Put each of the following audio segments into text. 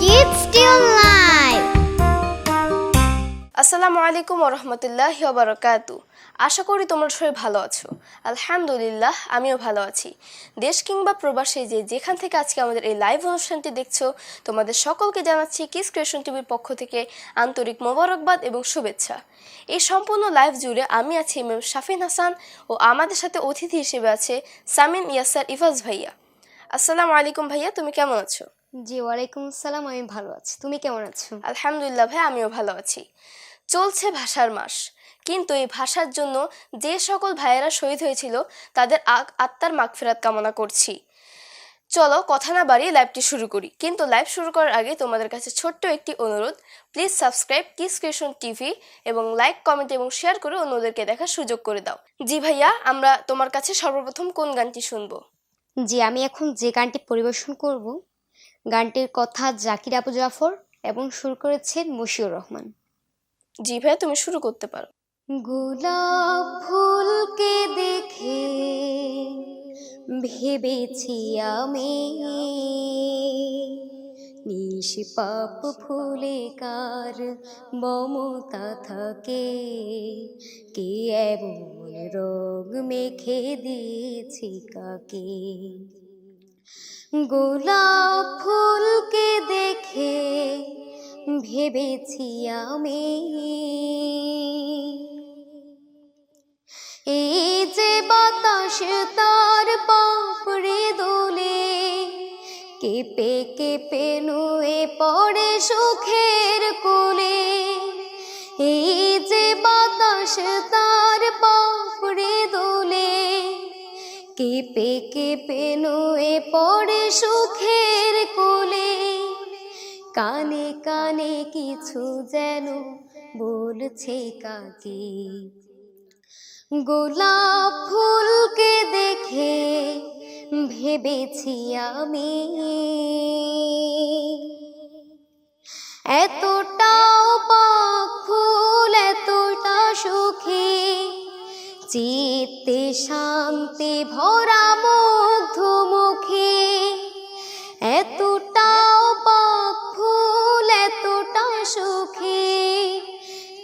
Kids Still Live! আসসালামু আলাইকুম বারকাতু। আশা করি তোমরা সবাই ভালো আছো। আলহামদুলিল্লাহ, আমিও ভালো আছি। দেশ কিংবা প্রবাসে যে যেখান থেকে আজকে আমাদের এই লাইভ অনুষ্ঠানটি দেখছ, তোমাদের সকলকে জানাচ্ছি কিস ক্রিয়েশন টিভির পক্ষ থেকে আন্তরিক মোবারকবাদ এবং শুভেচ্ছা। এই সম্পূর্ণ লাইভ জুড়ে আমি আছি এম এম শাফিন হাসান ও আমাদের সাথে অতিথি হিসেবে আছে সামিন ইয়াসার ইফাজ ভাইয়া। আসসালামু আলাইকুম ভাইয়া তুমি কেমন আছো? জি ওয়ালাইকুম আসসালাম আমি ভালো আছি। তুমি কেমন আছো? আলহামদুলিল্লাহ ভাই আমিও ভালো আছি। চলছে ভাষার মাস কিন্তু এই ভাষার জন্য যে সকল ভাইয়েরা শহীদ হয়েছিল তাদের আগ আত্মার মাগফিরাত কামনা করছি। চলো কথা না বাড়িয়ে লাইভটি শুরু করি। কিন্তু লাইভ শুরু করার আগে তোমাদের কাছে ছোট্ট একটি অনুরোধ please subscribe kiss creation TV এবং লাইক কমেন্ট এবং শেয়ার করে অন্যদেরকে দেখার সুযোগ করে দাও। জি ভাইয়া আমরা তোমার কাছে সর্বপ্রথম কোন গানটি শুনব? জি আমি এখন যে গানটি পরিবেশন করব গানটির কথা জাকির আবু জাফর এবং সুর করেছেন মশিউর রহমান। জি ভাইয়া তুমি শুরু করতে পারো। গোলাপ ফুলকে দেখে ভেবেছি আমি নিষ্পাপ ফুলে কার মমতা থাকে? কে এমন রোগ মেখে দিয়েছি কাকে? গোলাপ ফুলকে দেখে ভেবেছি আমি। এই যে বাতাস তার পাপড়ে দোলে কেঁপে কেঁপে নুয়ে পড়ে সুখের কোলে? এই যে বাতাস তার পাপড়ে দোলে কেঁপে কেঁপে নুয়ে পড়ে সুখের কোলে? কানে কানে কিছু যেন বলছে কাকে? গোলাপ ফুলকে দেখে ভেবেছি আমি। এতটাও পাক ফুল, এতটা সুখী, চিত্তে শান্তি ভরা মুগ্ধ মুখে। এতটাও পাক ফুল, এতটা সুখী,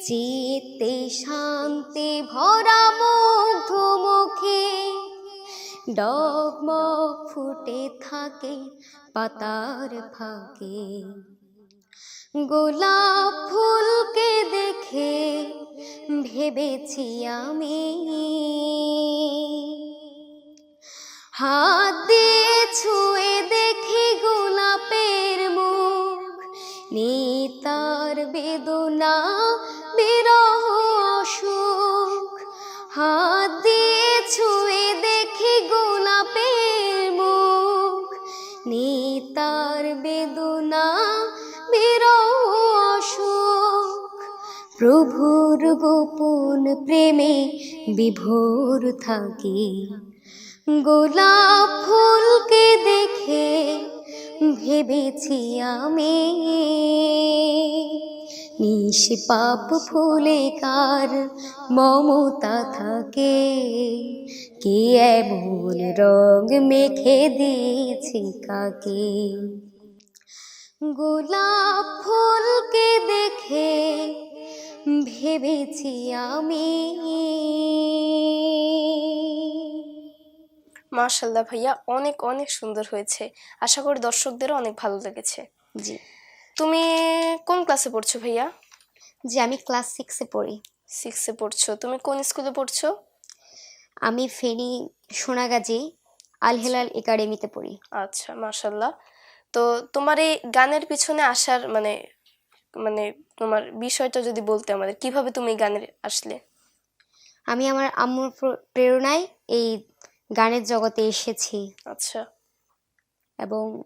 চিত্তে শান্তি ভরা মুগ্ধ মুখে। ডগমগ ফুটে থাকে পাতার ফাঁকে। গোলাপ ফুলকে দেখে ভেবেছি আমি। হাত দিয়ে ছুঁয়ে দেখি গোলাপের মুখ, নিতার বেদনা প্রভুর গোপন প্রেমে বিভোর থাকে। গোলাপ ফুলকে দেখে ভেবেছি আমি। নিষ্পাপ ফুলে কার মমতা থাকে? কে এমন রং মেখে দিয়েছি কাকে? গোলাপ ফুলকে দেখে ভেবেছি আমি। মাশাল্লাহ ভাইয়া অনেক অনেক সুন্দর হয়েছে। আশা করি দর্শকদেরও অনেক ভালো লেগেছে। জি। তুমি কোন ক্লাসে পড়ছো ভাইয়া? জি আমি ক্লাস সিক্সে পড়ি। সিক্সে পড়ছো। তুমি কোন স্কুলে পড়ছো? আমি ফেনী সোনাগাজী আল হেলাল একাডেমিতে পড়ি। আচ্ছা মাশাল্লাহ তো তোমার এই গানের পিছনে আসার মানে মানে তোমার বিষয়টা যদি বলতে আমাদের কীভাবে তুমি এই গানের আসলে? আমি আমার আম্মুর প্রেরণায় এই গানের জগতে এসেছি। আচ্ছা। এবং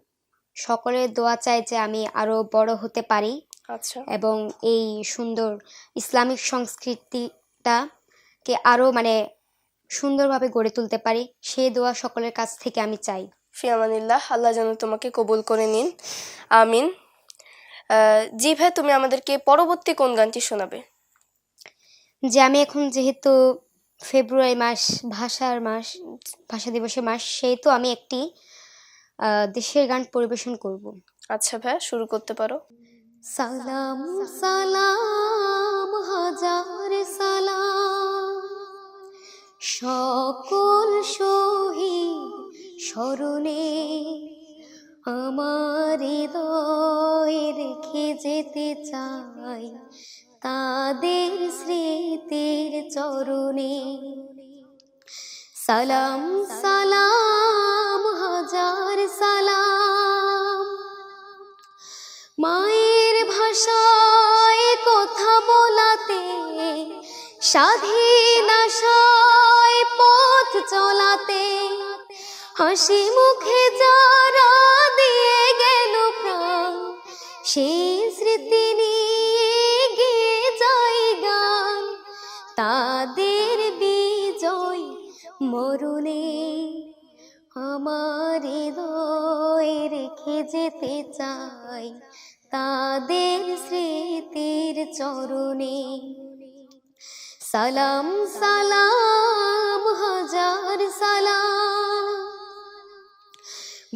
সকলের দোয়া চাই যে আমি আরও বড় হতে পারি। আচ্ছা। এবং এই সুন্দর ইসলামিক সংস্কৃতিটাকে আরও মানে সুন্দরভাবে গড়ে তুলতে পারি সেই দোয়া সকলের কাছ থেকে আমি চাই। ফিয়ামানিল্লাহ আল্লাহ যেন তোমাকে কবুল করে নিন। আমিন। জি ভাই তুমি আমাদেরকে পরবর্তী কোন গানটি শোনাবে? যে আমি এখন যেহেতু ফেব্রুয়ারি মাস ভাষার মাস ভাষা দিবসের মাস সেহেতু আমি একটি দেশের গান পরিবেশন করব। আচ্ছা ভাইয়া শুরু করতে পারো। সালাম সালাম হাজার সালাম। সকল শহীদ স্মরণে আমার রেখে যেতে চাই তাদের স্মৃতির চরণে। সালাম সালাম, হাজার সালাম। মায়ের ভাষায় কথা বলাতে, স্বাধীন আশায় পথ চলাতে, হাসি মুখে যারা সেই স্মৃতি নিয়ে গিয়ে যাই গান। তাদের বিজয় মরুনে আমার হৃদয় রেখে যেতে চাই। তাদের স্মৃতির চরণে সালাম সালাম।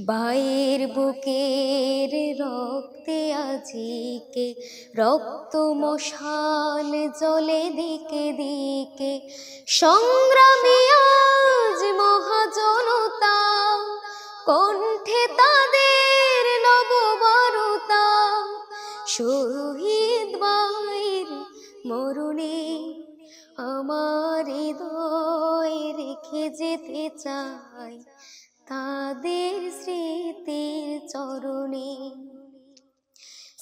বায়ের বুকের রক্তে আজিকে রক্ত মশাল জলে দিকে দিকে। সংগ্রামী আজ মহাজনতা, কণ্ঠে তাদের নববরতা। শহীদ বায়ের মরুণে আমার হৃদয় রেখে যেতে চাই। তাদের স্মৃতির চরণে।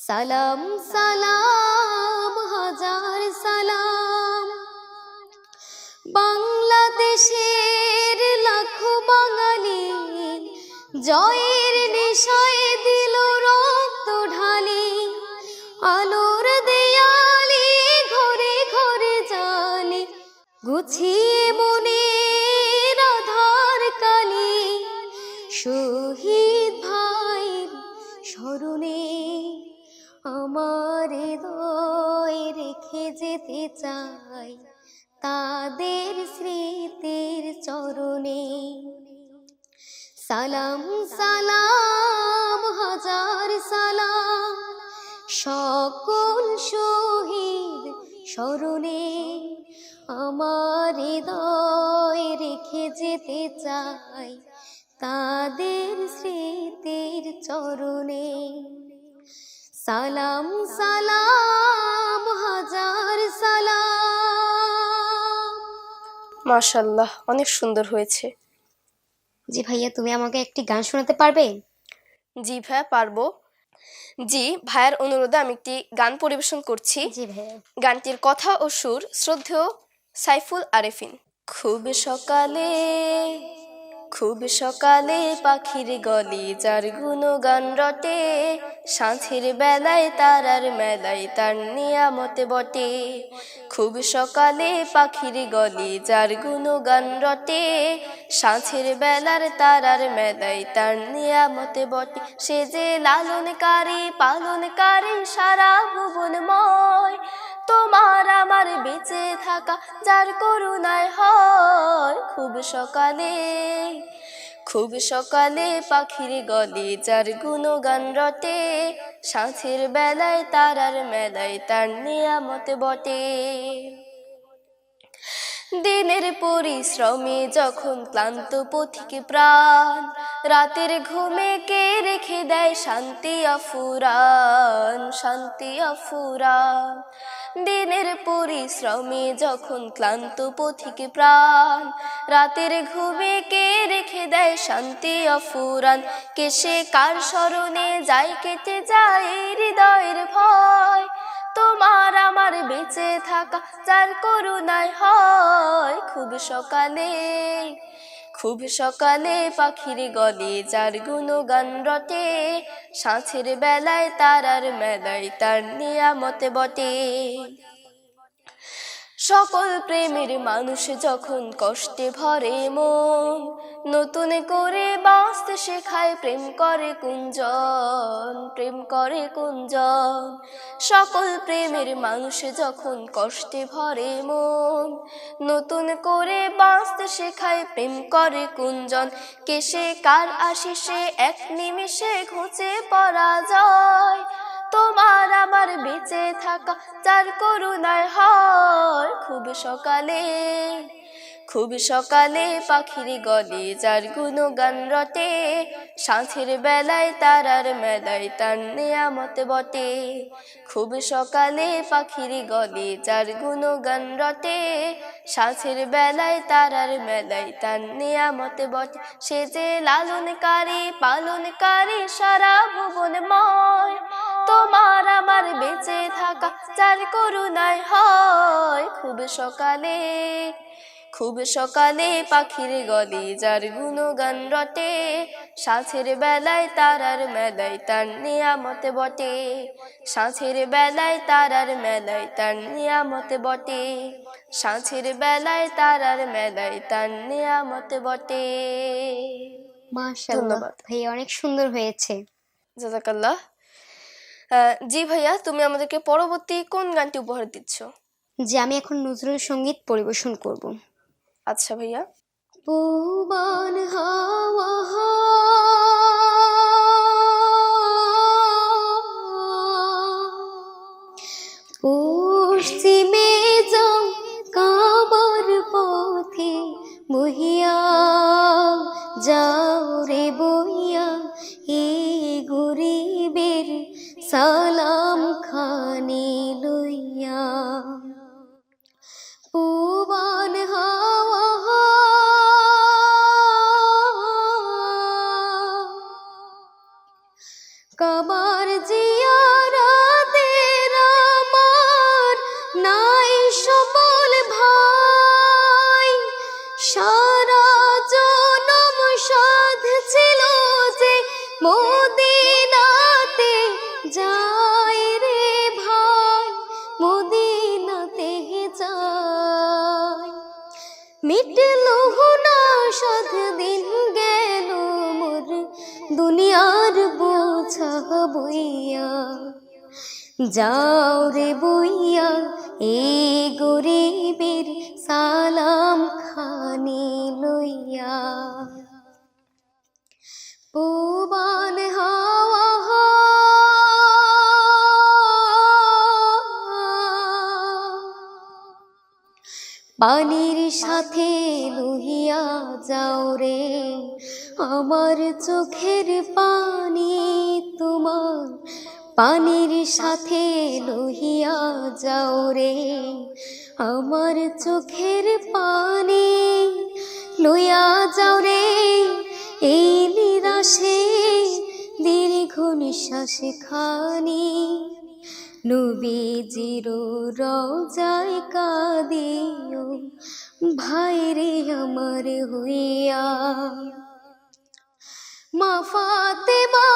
সালাম সালাম, হাজার সালাম। বাংলাদেশের লাখো বাঙালি জয়ের নেশায় দিল রক্ত ঢালি। আলোর দেয়ালি ঘরে ঘরে জালি গুছিয়ে চাই তাদের স্মৃতির চরণে। সালাম সালাম হাজার সালাম। মাশাল্লাহ অনেক সুন্দর হয়েছে। জি ভাইয়া তুমি আমাকে একটি গান শোনাতে পারবে? জি ভাইয়া পারব। জি ভাইয়ার অনুরোধে আমি একটি গান পরিবেশন করছি। জি ভাইয়া। গানটির কথা ও সুর শ্রদ্ধেয় সাইফুল আরেফিন। খুব সকালে খুব সকালে পাখির গলি যার গুণগান রটে। সাঁঝের বেলায় তারার মেলায় তার নিয়ামতে বটে। খুব সকালে পাখির গলি যার গুণগান রটে। সাঁঝের বেলার তারার মেলায় তার নিয়ামতে বটে। সে যে লালনকারী, পালনকারী, সারা ভুবনময়। তোমার আমার বেঁচে থাকা, যার করুণায় হয় খুব সকালে। খুব সকালে পাখির গলে যার গুণগান রটে, সাঁঝের বেলায় তারার মেলায় তার নিয়ামতে বটে। দিনের পরিশ্রমে যখন ক্লান্ত পথিকে প্রাণ, রাতের ঘুমে কে রেখে দেয় শান্তি অফুরান শান্তি আফুরান দিনের পরিশ্রমে যখন ক্লান্ত পথিকে প্রাণ, রাতের ঘুমে কে রেখে দেয় শান্তি অফুরান কে সে কার স্মরণে যায়, কেটে যায় হৃদয়ের ভয়? তোমার আমার বেঁচে থাকা যার করুণায় হয়, খুব সকালে খুব সকালে পাখির গলে যার গুণগান রটে। সাঁচের বেলায় তারার মেলায় তার নিয়ামতে বটে। সকল প্রেমের মানুষ যখন কষ্টে ভরে মন, নতুন করে বাঁচতে শেখায় প্রেম করে কুঞ্জন, প্রেম করে কুঞ্জন। সকল প্রেমের মানুষ যখন কষ্টে ভরে মন, নতুন করে বাঁচতে শেখায় প্রেম করে কুঞ্জন। কেসে কার আশিসে এক নিমিষে ঘুচে পড়া যায় তোমার আমার বেঁচে থাকা চার করুণায় হয় খুব সকালে। খুব সকালে পাখির গলে, যার গুণগান রটে। সাঁথের বেলায় তারার মেলায় তার নেয়ামত বটে। খুব সকালে পাখির গলে, যার গুণগান রটে। সাঁথের বেলায় তারার মেলায় তার নেয়ামত বটে। সে যে লালনকারী, পালনকারী, সারা ভুবনময় তোমার আমার বেঁচে থাকা, যার করুণায় হয়। খুব সকালে খুব সকালে পাখির গলে যার গুণগান রটে। সাঁঝের বেলায় তারার মেলায় তার নিয়ামতে বটে। সাঁঝের বেলায় তারার মেলায় তার নিয়ামতে বটে। সাঁঝের বেলায় তারার মেলায় তার নিয়ামতে বটে। মাশাআল্লাহ। ভাইয়া অনেক সুন্দর হয়েছে। জাজাকাল্লাহ জি ভাইয়া তুমি আমাদেরকে পরবর্তী কোন গানটি উপহার দিচ্ছ? যে আমি এখন নজরুল সংগীত পরিবেশন করব। আচ্ছা ভাইয়া। পৌবান হাওয়া পশ্চিমে যাও কাবার পথে বহিয়া যাও রে বইয়া যাও রে বইয়া, এ গরিবের সালাম খানি লইয়া। পুবান হাওয়া পানির সাথে লহিয়া যাও রে। আমার চোখের পানি তোমার পানির সাথে লহিয়া যাও রে। আমার চোখের পানি লইয়া যাও রে। এই নিরাশে দীর্ঘ নিঃশ্বাস খানি। নবীজির রওজায় কাঁদিও ভাইরে আমার হইয়া। মা ফাতেমা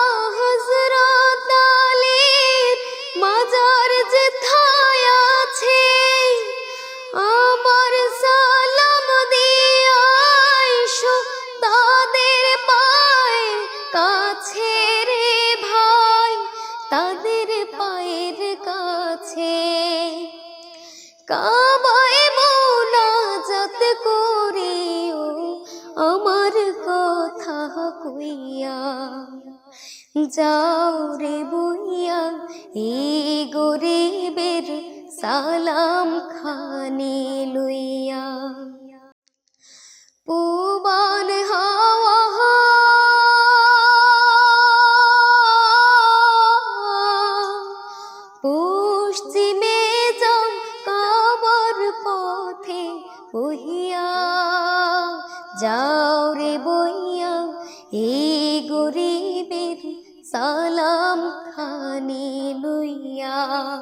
কইয়া যাও রে বইয়া এই গরিবের সালাম খানি লইয়া। পুবান হাওয়া পশ্চিমে যাও, কাবার পথে বহিয়া লইয়া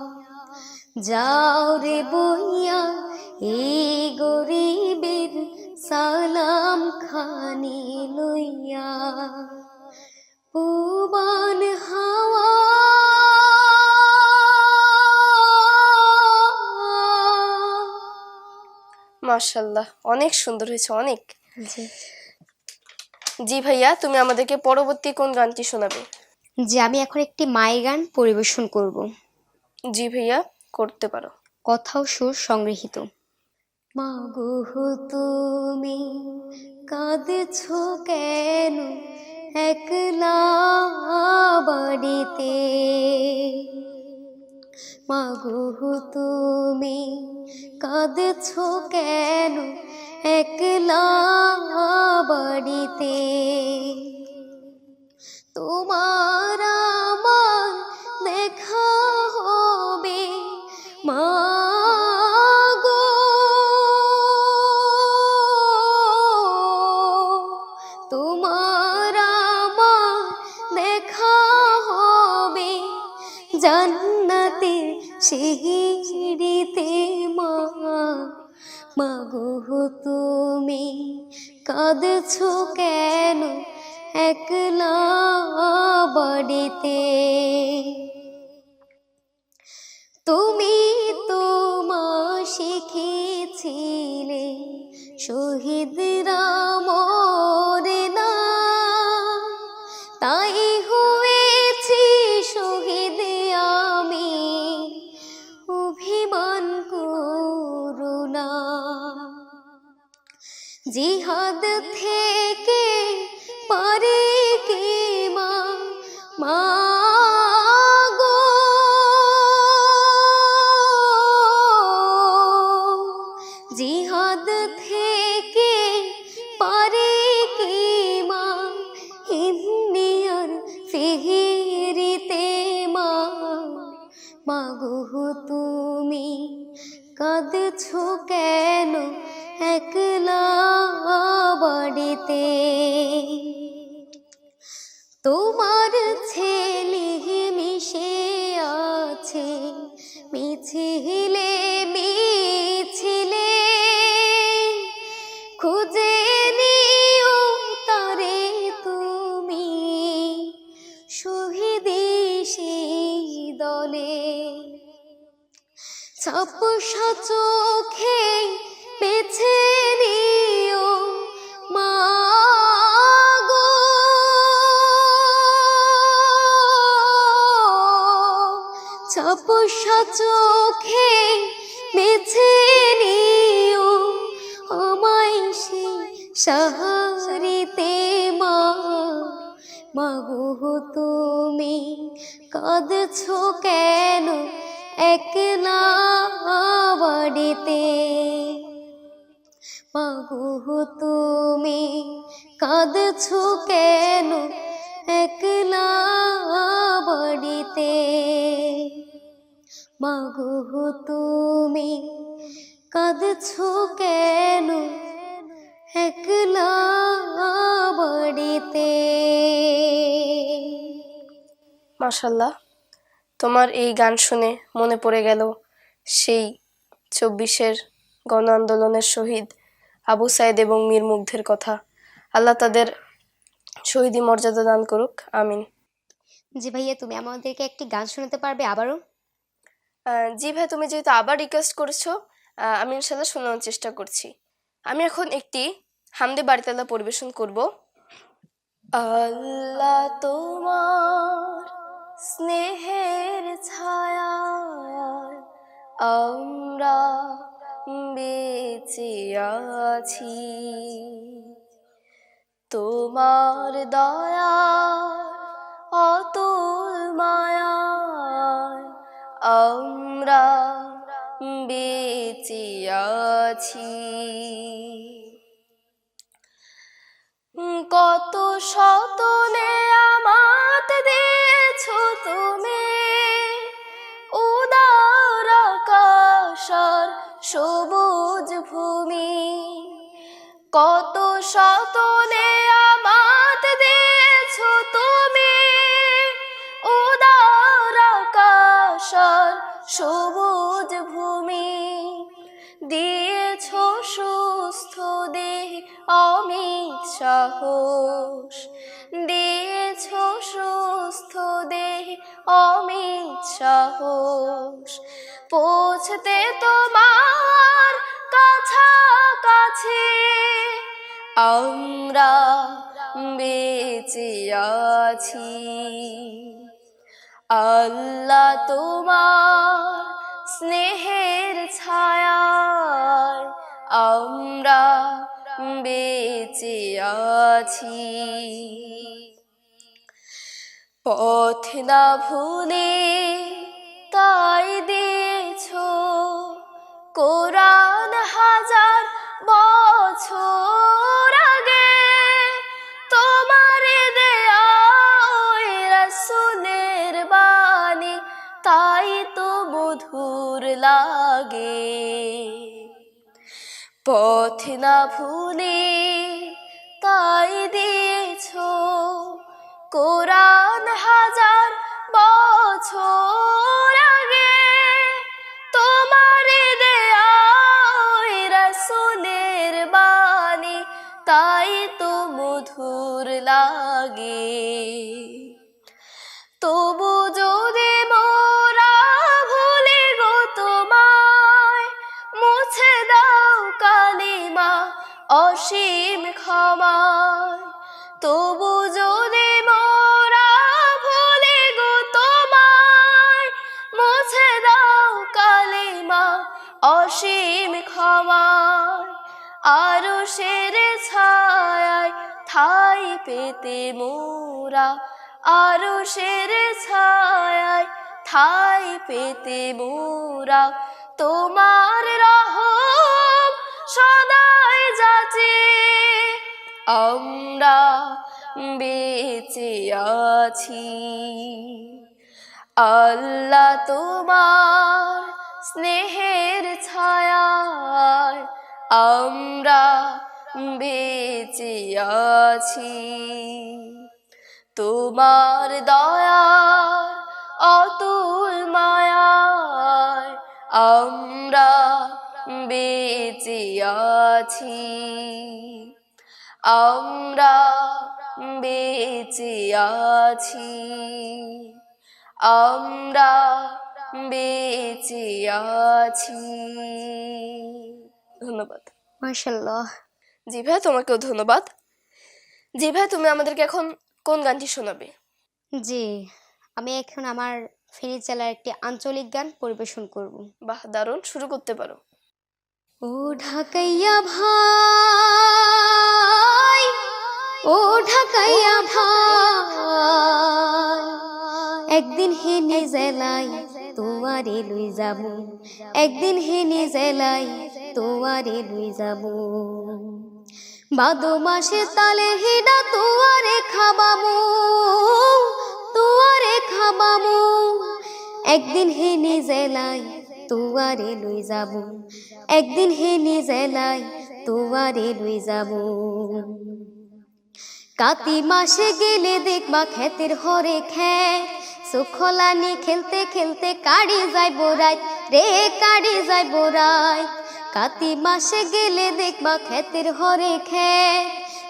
যাও রে বইয়া এই গরিবের সালাম খানি লইয়া। পুবান হাওয়া মাশাল্লাহ অনেক সুন্দর হয়েছে অনেক। জি। জি ভাইয়া তুমি আমাদেরকে পরবর্তী কোন গানটি শোনাবে? যে আমি এখন একটি মায়ের গান পরিবেশন করব। জি ভাইয়া করতে পারো। কথা ও সুর সংগৃহীত। মাগো তুমি কাঁদছ কেন একলা বাড়িতে? মাগো তুমি কাঁদছ কেন একলা বাড়িতে? তোমার আমার কাঁদছ কেন একলা বাড়িতে। তুমি তো মা শিখেছিলে শহীদরা তোমার বাড়িতে। মাগো তুমি কাঁদছ কেন? একলা বাড়িতে। মাগু তুমি কাঁদছ কেন? একলা বাড়িতে। মাশাল্লাহ, তোমার এই গান শুনে মনে পড়ে গেল সেই চব্বিশের গণ আন্দোলনের শহীদ আবু সাইদ এবং মীর মুগ্ধের কথা। আল্লাহ তাদের শহীদি মর্যাদা দান করুক আমিন। জি ভাইয়া তুমি আমাদেরকে একটি গান শোনাতে পারবে আবারও? জি ভাই তুমি যেহেতু আবার রিকোয়েস্ট করেছ আমি ইনশাল্লাহ শোনানোর চেষ্টা করছি। আমি এখন একটি হামদে বাড়িতাল্লাহ পরিবেশন করব। আল্লাহ তোমার স্নেহের ছায়া আমরা বেঁচে আছি। তোমার দয়া অতুল মায়া আমরা বেঁচে আছি। কত শতনে সবুজ ভূমি। কত শতনে আমাত দিয়েছ তুমি। উদার আকাশার সবুজ ভূমি। দিয়েছ সুস্থ দেহ, অমিত সাহস। দিয়েছ সুস্থ দেহ, অমিত সাহস। পৌঁছতে তোমার আছে, আমরা বেঁচে আছি। আল্লাহ তোমার স্নেহের ছায়ায় আমরা বেঁচে আছি। পথ না ভুলে তাই দিয়েছ কোরআন হাজার বছর আগে তোমার দেয়া রাসূলের বাণী, তাই তো মধুর লাগে। পথ না ভুলে তাই দিয়েছ কোরআন হাজার বছর অসীম ক্ষমায়। তবু যদি মোরা ভুলে গো তোমায়, মুছে দাও কালিমা অসীম ক্ষমায়। আরও সের ছায় ঠাই পেতে মোরা, আরও সের ছায় ঠাই পেতে মোরা। তোমার রহম সদাই যাচে আমরা বেঁচে আছি। আল্লাহ তোমার স্নেহের ছায়ায় আমরা বেঁচে আছি। তোমার দয়ার অতুল মায়ায় আমরা বেঁচে আছি আমরা বেঁচে আছি আমরা বেঁচে আছি ধন্যবাদ। মাশাল্লাহ জি ভাই তোমাকেও ধন্যবাদ। জি ভাই তুমি আমাদেরকে এখন কোন গানটি শোনাবে? জি আমি এখন আমার ফেনী জেলার একটি আঞ্চলিক গান পরিবেশন করব। বাহ দারুণ। শুরু করতে পারো। ও ঢাকাইয়া ভাই, ও ঢাকাইয়া ভাই, একদিন হেনে জেলাই তোয়ারে লই যাব, একদিন হেনে জেলাই তোয়ারে লই যাব। বাদো মাসে তালে হেডা তোয়ারে খাবামু তোয়ারে খাবামু, একদিন হেনে জেলাই তোয়ারে লই যাব। একদিন হেনে নিজেলাই তোয়ারে লই যাব। কাতি মাসে গেলে দেখবা ক্ষেতের হরে ক্ষেত সুখলানি খেলতে খেলতে কাড়ি যাইব রাত রে কাড়ি যাইব রাত কাতি মাসে গেলে দেখবা ক্ষেতের হরে ক্ষেত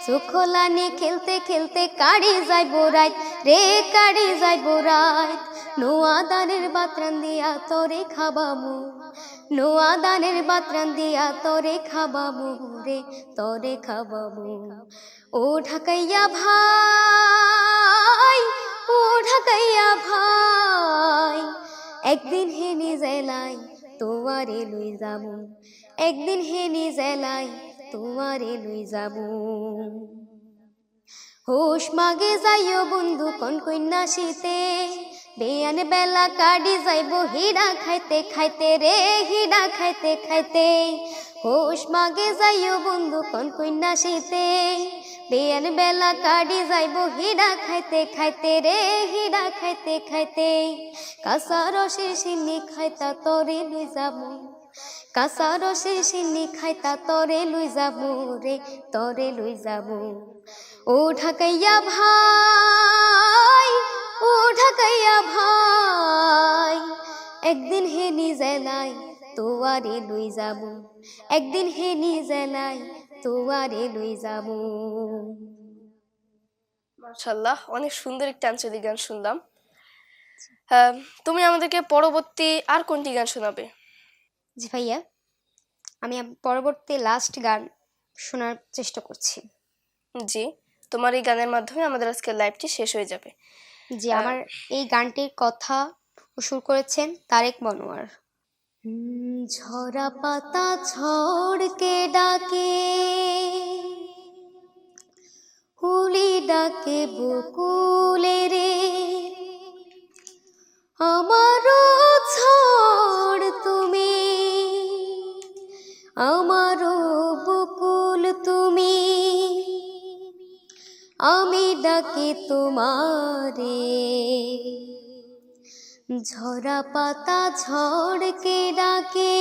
সুখলানি খেলতে খেলতে কাড়ি যাইব রাত রে কাড়ি যাইব রাত নোয়া দানের বাতরান দিয়া তোরে খাবামু নোয়া দানের বাতরান দিয়া তোরে খাবামু রে, তোরে খাবামু ও ঢাকাইয়া ভাই, ও ঢাকাইয়া ভাই, একদিন হেনে জেলাই তোয়ারে লই যাব। একদিন হেনে জেলাই তোয়ারে লই যাব। হোশ মাগে যাইও বন্ধু, কোন কন্যা শীতে? বেয়ান বেলা কাটি যাইব হিডা খাইতে খাইতে রে হিডা খাইতে খাইতে। হোশ মাগে যাইও বন্ধু, কোন কন্যা শীতে? বেয়ান বেলা কাটি যাইব হিডা খাইতে খাইতে রে হিডা খাইতে খাইতে। কাঁচা রসে খাইতা তরে লই যাব। কাঁচা রসে খাইতা তরে লই যাব রে, তরে লই যাব। ও ঢাকাইয়া ভাই ও ঢাকাইয়া ভাই একদিন হে নিজেলাই তোয়ারে লই যাব একদিন হে নিজেলাই তোয়ারে লই যাব। মাশাল্লাহ অনেক সুন্দর একটা আঞ্চলিক গান শুনলাম। আহ, তুমি আমাদেরকে পরবর্তী আর কোনটি গান শোনাবে? জি ভাইয়া আমি পরবর্তী লাস্ট গান শোনার চেষ্টা করছি। জি। তোমার এই গানের মাধ্যমে আমাদের আজকের লাইভটি শেষ হয়ে যাবে। যে আমার এই গানটির কথা সুর করেছেন তারেক মনোয়ার। ঝরা পাতা ঝড়কে ডাকে হুলি ডাকে বকুলে রে। আমারও ঝড় তুমি আমারও আমি ডাকি তোমারে। ঝরা পাতা ঝড়কে ডাকে।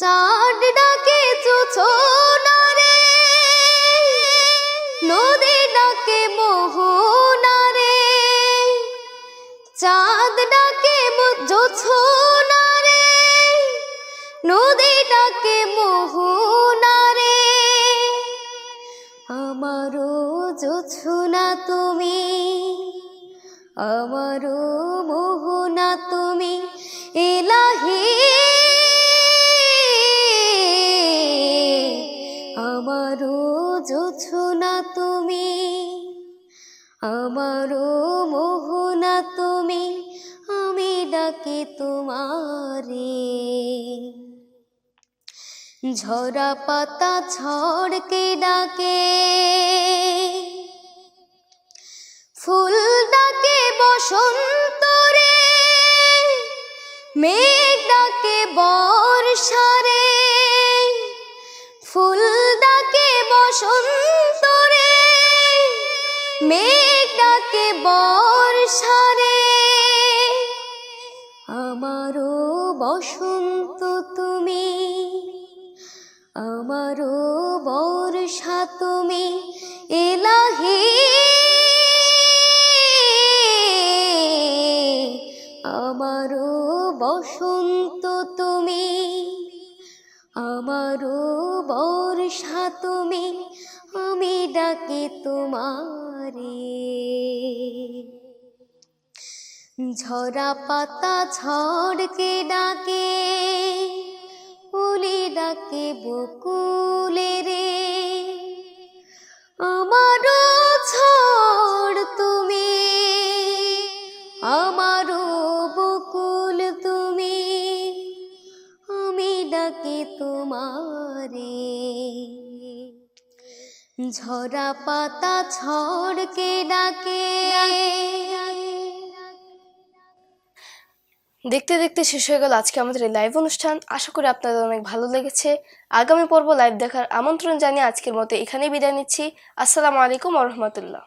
চাঁদ ডাকে চোচনারে। নদী ডাকে মোহনারে। চাঁদ ডাকে জোছনারে। নদী ডাকে মোহনারে। আমারও জোছনা তুমি, আমারও মোহনা তুমি এলাহি আমারও জোছনা তুমি, আমারও মোহনা তুমি, আমি ডাকি তোমারে। ঝরা পাতা ঝড়কে ডাকে। ফুল ডাকে বসন্ত রে, মেঘ ডাকে বর্ষারে ফুল ডাকে বসন্ত রে, মেঘ ডাকে বর্ষারে আমারও বসন্ত আমারও বর্ষা তুমি এলাহি। আমারও বসন্ত তুমি আমারও বর্ষা তুমি, আমি ডাকি তোমারে। ঝরা পাতা ঝড়কে ডাকে উলি ডাকে বকুলে রে। আমারও ছড় তুমি আমারও বকুল তুমি, আমি ডাকি তোমারে। ঝরা পাতা ঝড়কে ডাকে দেখতে দেখতে শেষ হয়ে গেল আজকে আমাদের এই লাইভ অনুষ্ঠান। আশা করি আপনাদের অনেক ভালো লেগেছে। আগামী পর্ব লাইভ দেখার আমন্ত্রণ জানিয়ে আজকের মতো এখানেই বিদায় নিচ্ছি। আসসালামু আলাইকুম রহমতুল্লাহ।